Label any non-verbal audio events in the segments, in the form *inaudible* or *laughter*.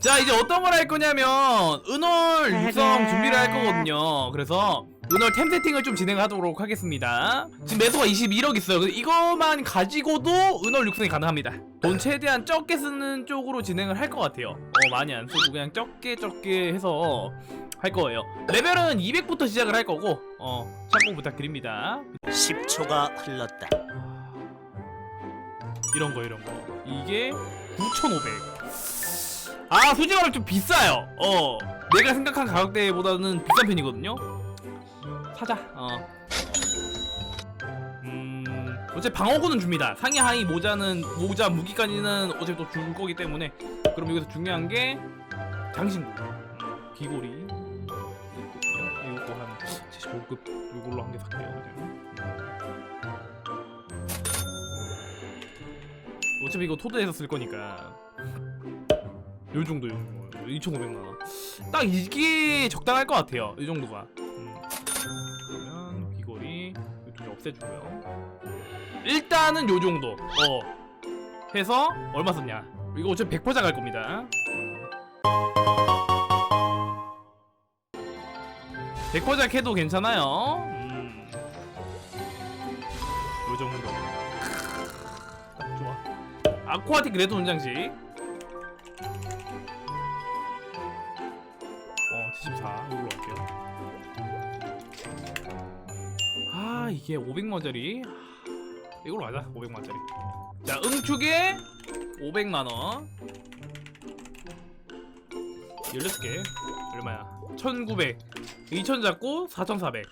자 이제 어떤 걸 할 거냐면 은월 육성 준비를 할 거거든요. 그래서 은월 템 세팅을 좀 진행하도록 하겠습니다. 지금 매수가 21억 있어요. 그래서 이것만 가지고도 은월 육성이 가능합니다. 돈 최대한 적게 쓰는 쪽으로 진행을 할 것 같아요. 어 많이 안 쓰고 그냥 적게 적게 해서 할 거예요. 레벨은 200부터 시작을 할 거고 어 참고 부탁드립니다. 10초가 흘렀다. 이런 거 이런 거. 이게 9,500. 아 솔직히 말하면 좀 비싸요. 어 내가 생각한 가격대보다는 비싼 편이거든요. 사자. 어. 음 어차피 방어구는 줍니다. 상의 하의 모자는 모자 무기까지는 어차피 또 줄 거기 때문에 그럼 여기서 중요한 게 장신구 음, 귀고리. 이거 한 75급 이걸로 한 개 살게요. 어차피 이거 토드에서 쓸 거니까 요 정도 요 정도 2,500만 원. 딱 이게 적당할 것 같아요. 이 정도가. 음. 그러면 귀걸이 이쪽에 없애주고요. 일단은 요 정도. 어. 해서 얼마 썼냐? 이거 어차피 100%갈 겁니다. 100% 해도 괜찮아요. 음. 요 정도. 딱 좋아. 아쿠아틱 레드 원장식. 어, 74. 이걸로 할게요. 아, 이게 500만짜리. 이걸로 하자. 500만짜리. 자, 응축에 500만원. 16개. 얼마야? 1900. 2000 잡고 4400.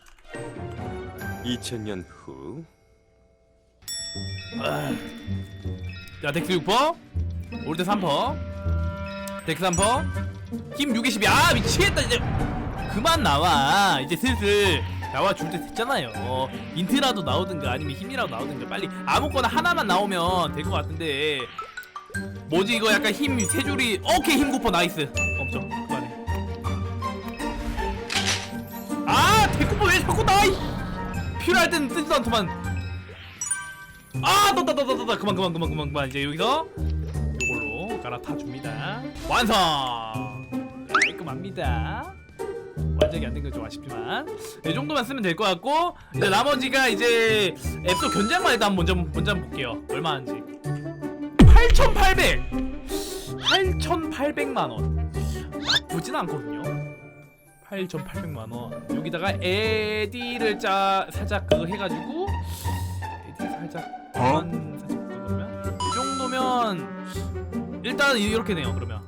2000년 후 자, 덱스 6퍼. 올때 3퍼. 덱스 3퍼. 힘 620이. 아, 미치겠다, 이제. 그만 나와. 이제 슬슬 나와 줄 때 됐잖아요. 어, 인트라도 나오든가 아니면 힘이라도 나오든가 빨리 아무거나 하나만 나오면 될 것 같은데. 뭐지, 이거 약간 힘 세 줄이. 오케이, 힘 9퍼 나이스. 엄청. 그만해. 아, 대꾸퍼 왜 자꾸 나와, 이 필요할 땐 쓰지도 않더만. 아, 떴다, 떴다, 떴다. 그만, 그만, 그만, 그만, 그만. 이제 여기서 갈아타 줍니다. 완성. 깔끔합니다. 완전히 안 된 건 좀 아쉽지만 이 정도만 쓰면 될 것 같고 이제 나머지가 이제 앱소 견장만 일단 먼저 먼저 볼게요. 얼마 하는지. 8,800. 8,800만 원. 나쁘진 않거든요. 8,800만 원. 여기다가 에디를 짜 살짝 그거 해가지고 에디 살짝 그만 살짝 그러면 이 정도면 일단 이렇게 네요. 그러면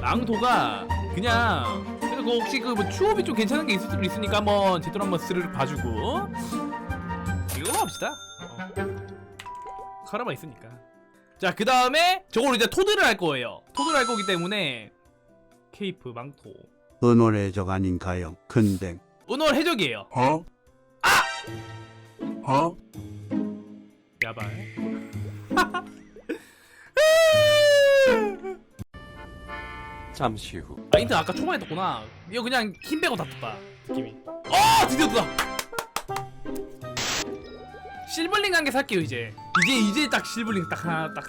랑도가 그냥 그래서 그 혹시 그 뭐 추업이 좀 괜찮은 게 있을 수도 있으니까 한번 제대로 한번 스르륵 봐주고 이걸로 합시다. 어. 카라마 있으니까. 자, 그 다음에 저걸 이제 토드를 할 거예요. 토드를 할 거기 때문에 케이프 망토. 은월의 적 아닌가요? 근데 은월 해적이에요. 어? 아! 어? 야발. *laughs* 잠시 후 아 인트 아까 초반에 떴구나. 이거 그냥 힘 빼고 다 떴다 느낌이. 어 드디어 떴다. 실블링 한 개 살게요 이제. 이제 이제 딱 실블링 딱 하나 딱.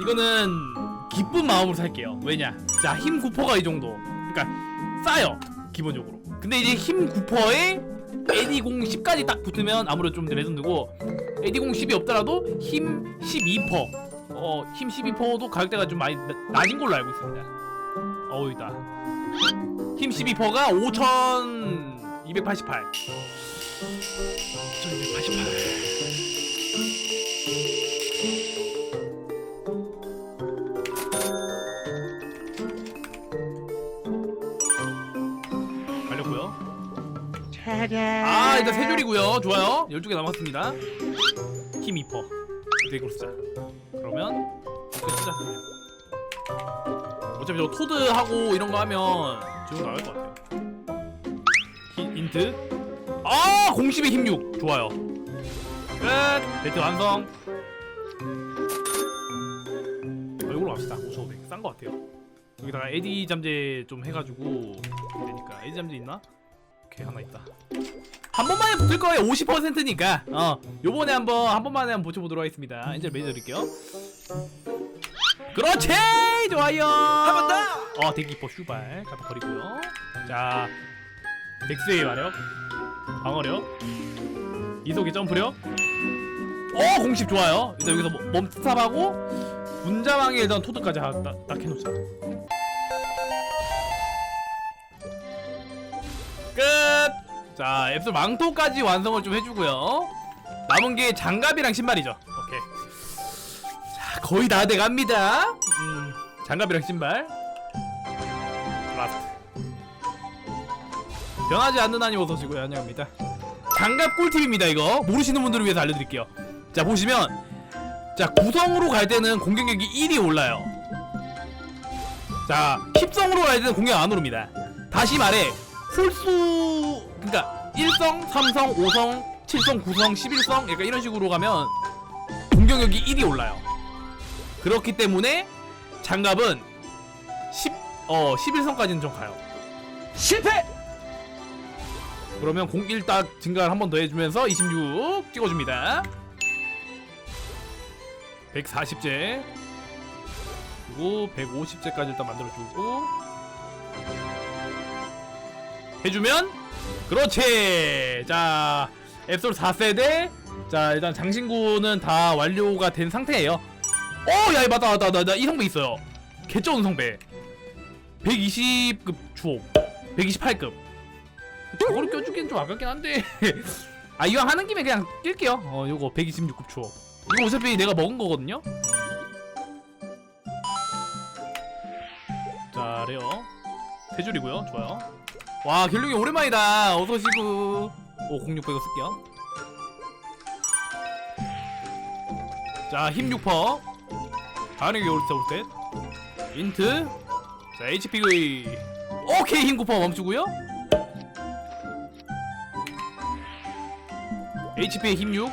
이거는 기쁜 마음으로 살게요. 왜냐? 자 힘 9%가 이 정도. 그러니까 싸요 기본적으로. 근데 이제 힘 9%에 에디공 10까지 딱 붙으면 아무래도 좀 레전드고 에디공 10이 없더라도 힘 12%. 어, 힘 12%도 가격대가 좀 많이 나- 낮은 걸로 알고 있습니다. 어우이다. 힘 12%가 5,288. 5,288. 아, 일단 세 줄이고요. 좋아요. 12개 남았습니다. 힘 2%. 이제 이걸로 쓰자. 그러면 이거 쓰자. 어차피 저 토드하고 이런 거 하면 지금 나갈 것 같아요. 히, 인트. 아, 공십의 힘 6. 좋아요. 끝. 배트 완성. 어, 이걸로 갑시다. 5,500. 싼것 같아요. 여기다가 에디 잠재 좀 해가지고 되니까 에디 잠재 있나? 오케이 하나 있다. 한 번만에 붙을 거예요. 50%니까. 어. 요번에 한번 한 번만에 한번 붙여보도록 하겠습니다. 이제 매니저 드릴게요. 그렇지 좋아요 한 번 더. 어 대기포 슈발 갖다 버리고요 자 덱스의 마력 방어력 이속의 점프력 어 공식 좋아요 일단 여기서 뭐- 멈스탑하고 분자망에 일단 토드까지 딱 해놓자 자 앱솔 망토까지 완성을 좀 해주고요. 남은 게 장갑이랑 신발이죠. 오케이. 자 거의 다 돼갑니다. 음, 장갑이랑 신발. 라스트. 변하지 않는 한이 어서시고요. 환영합니다. 장갑 꿀팁입니다 이거. 모르시는 분들을 위해서 알려드릴게요. 자 보시면 자 구성으로 갈 때는 공격력이 1이 올라요. 자 힙성으로 갈 때는 공격 안 오릅니다. 다시 말해 홀수 그러니까 1성, 3성, 5성, 7성, 9성, 11성 약간 이런 식으로 가면 공격력이 1이 올라요. 그렇기 때문에 장갑은 10, 어 11성까지는 좀 가요. 실패. 그러면 01딱 증가를 한 번 더 해주면서 26 찍어줍니다. 140제. 그리고 150제까지 일단 만들어주고 해주면 그렇지. 자 앱솔 4세대. 자 일단 장신구는 다 완료가 된 상태예요. 어야 맞다 맞다 맞다. 나이 성배 있어요. 개쩌은 성배. 120급 주옥. 128급. 저거를 껴주기엔 좀 아깝긴 한데. *laughs* 아 이왕 하는 김에 그냥 낄게요. 어 요거 126급 추억 이거 어차피 내가 먹은 거거든요. 자 레어 세 줄이고요. 좋아요 와 갤룽이 오랜만이다. 어서 오시고. 오 0600을 쓸게요. 자힘 6퍼. 반응이 올때 올때 인트. 자 HPV 오케이 힘 9퍼 멈추고요. HP의 힘 6,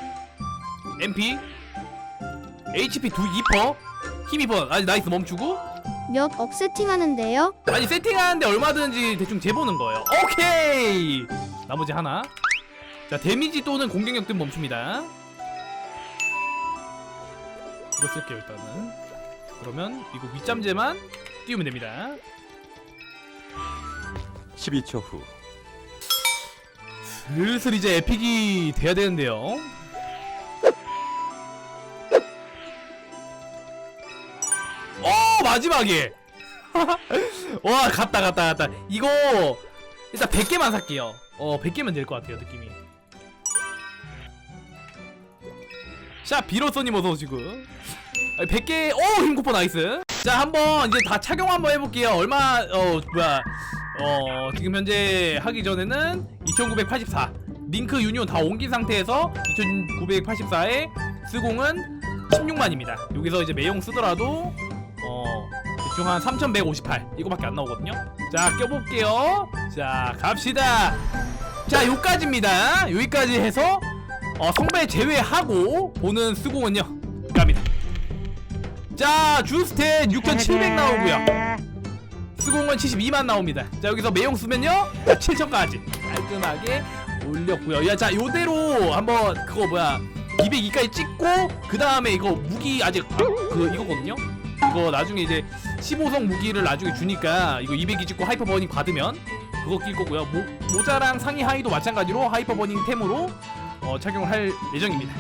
MP, HP 2, 2퍼, 힘 2퍼. 아니 나이스 멈추고. 몇 억 세팅하는데요? 아니 세팅하는데 얼마든지 대충 재보는 거예요. 오케이. 나머지 하나. 자 데미지 또는 공격력 등 멈춥니다. 이거 쓸게요 일단은. 그러면 이거 윗잠재만 띄우면 됩니다. 12초 후 슬슬 이제 에픽이 돼야 되는데요. 마지막에. *laughs* 와 갔다 갔다 갔다. 이거 일단 100개만 살게요. 어 100개면 될 것 같아요 느낌이. 자 비로소님 어서오시고. 100개 오 힘쿠퍼 나이스. 자 한번 이제 다 착용 한번 해볼게요. 얼마 어 뭐야. 어 지금 현재 하기 전에는 2984 링크 유니온 다 옮긴 상태에서 2984에 스공은 16만입니다. 여기서 이제 매용 쓰더라도 어 대충 한 3158 이거밖에 안 나오거든요? 자 껴볼게요. 자 갑시다. 자 요까지입니다. 여기까지 해서 어, 성배 제외하고 보는 스공은요. 갑니다. 자 주스텐 6700 나오고요. 스공은 72만 나옵니다. 자 여기서 매용 쓰면요. 7천까지. 깔끔하게 올렸고요. 야자 요대로 한번 그거 뭐야. 202까지 찍고 그 다음에 이거 무기 아직 아, 그 이거거든요. 이거 나중에 이제 15성 무기를 나중에 주니까 이거 202 찍고 하이퍼 버닝 받으면 그거 낄 거고요. 모, 모자랑 상의 하의도 마찬가지로 하이퍼 버닝 템으로 어, 착용을 할 예정입니다.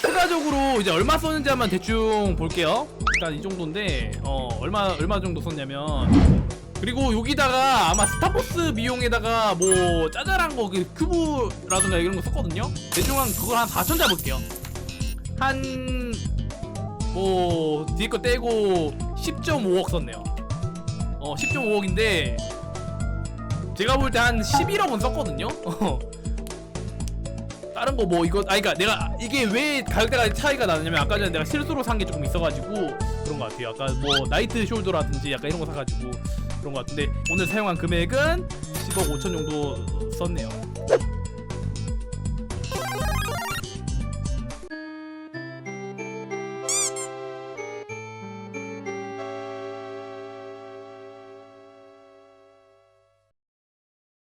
추가적으로 이제 얼마 썼는지 한번 대충 볼게요. 일단 이 정도인데 어 얼마 얼마 정도 썼냐면 그리고 여기다가 아마 스타포스 비용에다가 뭐 짜잘한 거 그 큐브라든가 이런 거 썼거든요. 대충 한 그걸 한 4천 잡을게요. 한 뭐 뒤에 거 떼고 10.5억 썼네요. 어 10.5억인데 제가 볼 때 한 11억은 썼거든요. *laughs* 다른 거 뭐 이거 아 그러니까 내가 이게 왜 가격대가 차이가 나느냐면 아까 전에 내가 실수로 산 게 조금 있어가지고 그런 것 같아요. 아까 뭐 나이트 숄더라든지 약간 이런 거 사가지고 그런 것 같은데 오늘 사용한 금액은 10억 5천 정도 썼네요.